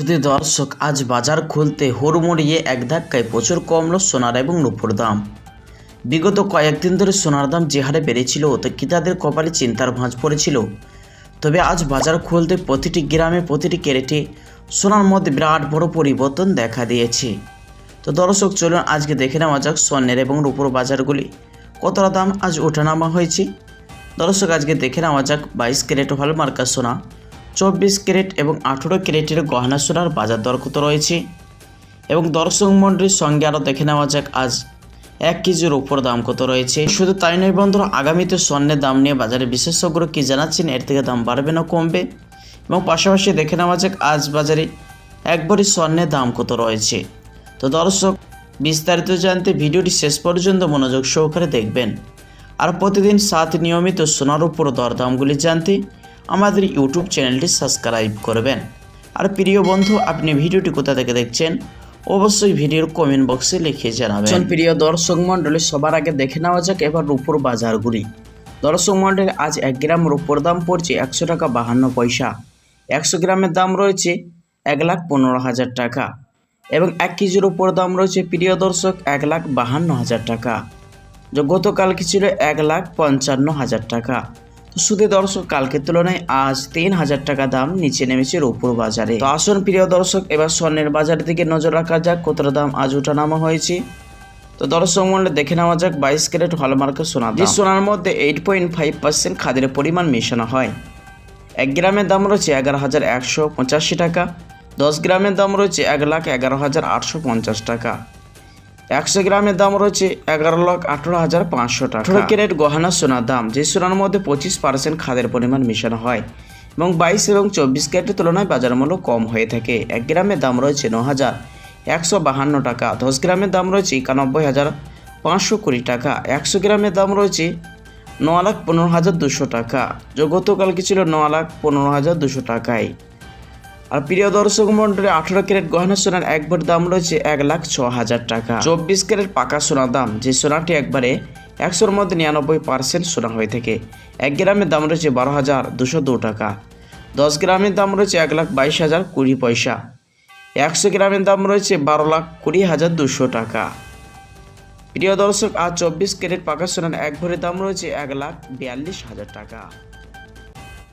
শুধু দর্শক আজ বাজার খুলতে হুড়মুড়িয়ে এক ধাক্কায় প্রচুর কমলো সোনার এবং রূপোর দাম। বিগত কয়েকদিন ধরে সোনার দাম যে হারে বেড়েছিল তো ক্রেতাদের কপালে চিন্তার ভাঁজ পড়েছিল? তবে আজ বাজার খুলতে প্রতিটি গ্রামে প্রতিটি ক্যারেটে সোনার মধ্যে বিরাট বড় পরিবর্তন দেখা দিয়েছে। তো দর্শক, চলুন আজকে দেখে নেওয়া যাক স্বর্ণের এবং রূপোর বাজারগুলি। কতটা দাম আজ ওঠানামা হয়েছে? দর্শক, আজকে দেখে নেওয়া যাক বাইশ ক্যারেট হলমার্কা সোনা। চব্বিশ ক্যারেট এবং আঠেরো ক্যারেটের গহনা সোনার বাজার দর কত রয়েছে? এবং দর্শক মন্ডলীর সঙ্গে আরও দেখে নেওয়া যাক, আজ এক কেজির ওপর দাম কত রয়েছে? শুধু তাই নয় বন্ধুরা, আগামীতে স্বর্ণের দাম নিয়ে বাজারে বিশেষজ্ঞরা কী জানাচ্ছেন? এর থেকে দাম বাড়বে না কমবে? এবং পাশাপাশি দেখে নেওয়া যাক, আজ বাজারে একবারই স্বর্ণের দাম কত রয়েছে? তো দর্শক, বিস্তারিত জানতে ভিডিওটি শেষ পর্যন্ত মনোযোগ সহকারে দেখবেন। আর প্রতিদিন সাত নিয়মিত সোনার উপর দরদামগুলি জানতে আমাদের ইউটিউব চ্যানেলটি সাবস্ক্রাইব করবেন। আর প্রিয় বন্ধু, আপনি ভিডিওটি কোথা থেকে দেখছেন? অবশ্যই ভিডিওর কমেন্ট বক্সে লিখে জানাবেন। প্রিয় দর্শক মণ্ডলী, সবার আগে দেখে নেওয়া যাক এবার রূপোর বাজারগুলি। দর্শক মণ্ডলী, আজ এক গ্রাম রূপোর দাম পড়ছে একশো টাকা বাহান্ন পয়সা। একশো গ্রামের দাম রয়েছে এক লাখ পনেরো হাজার টাকা। এবং এক কেজির উপর দাম রয়েছে, প্রিয় দর্শক, এক লাখ বাহান্ন হাজার টাকা। গতকালকে ছিল এক লাখ পঞ্চান্ন হাজার টাকা। শুধু দর্শক, কালকের তুলনায় আজ তিন হাজার টাকা দাম নিচে নেমেছে রূপুর বাজারে। তো আসুন প্রিয় দর্শক, এবার স্বর্ণের বাজারের দিকে নজর রাখা যাক, কতটা দাম আজ ওঠানামা হয়েছে। তো দর্শক মূল্যে দেখে নেওয়া যাক বাইশ ক্যারেট হলমার্কের সোনা যে সোনার মধ্যে এইট পয়েন্ট ফাইভ পার্সেন্ট খাদের পরিমাণ মেশানো হয়। এক গ্রামের দাম রয়েছে এগারো হাজার একশো পঁচাশি টাকা, দশ গ্রামের দাম রয়েছে এক লাখ এগারো হাজার আটশো পঞ্চাশ টাকা। একশো গ্রামের দাম রয়েছে এগারো লাখ আঠারো হাজার পাঁচশো টাকা। আঠারো ক্যারেট গহনা সোনার দাম, যে সোনার মধ্যে পঁচিশ পার্সেন্ট খাদের পরিমাণ মেশানো হয় এবং বাইশ এবং চব্বিশ ক্যারেটের তুলনায় বাজার মূল্য কম হয়ে থাকে। এক গ্রামের দাম রয়েছে ন হাজার একশো বাহান্ন টাকা, দশ গ্রামের দাম রয়েছে একানব্বই হাজার পাঁচশো কুড়ি টাকা, একশো গ্রামের দাম রয়েছে ন লাখ পনেরো হাজার দুশো টাকা। যা গতকালকে ছিল ন লাখ পনেরো হাজার দুশো টাকায়। আর প্রিয় দর্শক মন্ডলে আঠারো ক্যারেট গহনা সোনার একবার দাম রয়েছে এক লাখ ছ হাজার টাকা। চব্বিশ ক্যারেট পাকা সোনার দাম, যে সোনাটি একবারে একশোর মধ্যে নিরানব্বই পার্সেন্ট সোনা হয়ে থাকে। এক গ্রামের দাম রয়েছে বারো হাজার দুশো দু টাকা। দশ গ্রামের দাম রয়েছে এক লাখ বাইশ হাজার কুড়ি পয়সা। একশো গ্রামের দাম রয়েছে বারো লাখ কুড়ি হাজার দুশো টাকা। প্রিয় দর্শক, আজ চব্বিশ ক্যারেট পাকা সোনার এক ভরির দাম রয়েছে এক লাখ বিয়াল্লিশ হাজার টাকা।